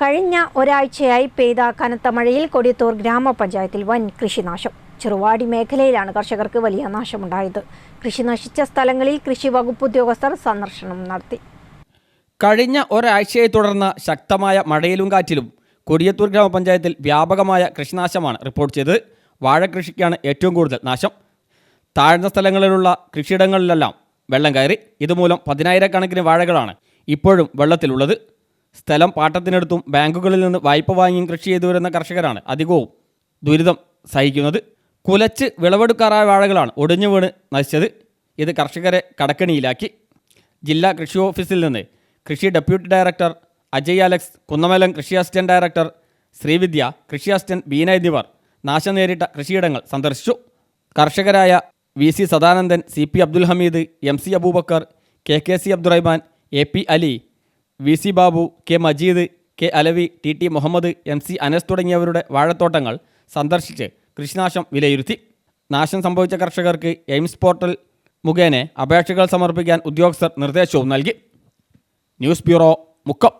കഴിഞ്ഞ ഒരാഴ്ചയായി പെയ്ത കനത്ത മഴയിൽ കൊടിയത്തൂർ ഗ്രാമപഞ്ചായത്തിൽ വൻ കൃഷിനാശം. ചെറുവാടി മേഖലയിലാണ് കർഷകർക്ക് വലിയ നാശമുണ്ടായത്. കൃഷി നശിച്ച സ്ഥലങ്ങളിൽ കൃഷി വകുപ്പ് ഉദ്യോഗസ്ഥർ സന്ദർശനം നടത്തി. കഴിഞ്ഞ ഒരാഴ്ചയെ തുടർന്ന് ശക്തമായ മഴയിലും കാറ്റിലും കൊടിയത്തൂർ ഗ്രാമപഞ്ചായത്തിൽ വ്യാപകമായ കൃഷിനാശമാണ് റിപ്പോർട്ട് ചെയ്തത്. വാഴകൃഷിക്കാണ് ഏറ്റവും കൂടുതൽ നാശം. താഴ്ന്ന സ്ഥലങ്ങളിലുള്ള കൃഷിയിടങ്ങളിലെല്ലാം വെള്ളം കയറി. ഇതുമൂലം പതിനായിരക്കണക്കിന് വാഴകളാണ് ഇപ്പോഴും വെള്ളത്തിലുള്ളത്. സ്ഥലം പാട്ടത്തിനെടുത്തും ബാങ്കുകളിൽ നിന്ന് വായ്പ വാങ്ങിയും കൃഷി ചെയ്തു വരുന്ന കർഷകരാണ്. അധികവും ദുരിതം സഹിക്കുന്നത് കുലച്ച് വിളവെടുക്കാറായ വാഴകളാണ് ഒടിഞ്ഞു വീണ് നശിച്ചത്. ഇത് കർഷകരെ കടക്കണിയിലാക്കി. ജില്ലാ കൃഷി ഓഫീസിൽ നിന്ന് കൃഷി deputy director Ajay Alex Kunnamalam കൃഷി അസിസ്റ്റന്റ് ഡയറക്ടർ ശ്രീവിദ്യ കൃഷി അസിസ്റ്റന്റ് ബീന എന്നിവർ നാശം നേരിട്ട കൃഷിയിടങ്ങൾ സന്ദർശിച്ചു. കർഷകരായ V C Sadanandan C P Abdul Hameed M C Aboobacker K K C Abdurahman A P Ali V C Babu K Majeed K Alavi T T Muhammad M C Anas തുടങ്ങിയവരുടെ വാഴത്തോട്ടങ്ങൾ സന്ദർശിച്ച് കൃഷിനാശം വിലയിരുത്തി. നാശം സംഭവിച്ച കർഷകർക്ക് എയിംസ് പോർട്ടൽ മുഖേന അപേക്ഷകൾ സമർപ്പിക്കാൻ ഉദ്യോഗസ്ഥർ നിർദ്ദേശവും നൽകി. News bureau Mukkam.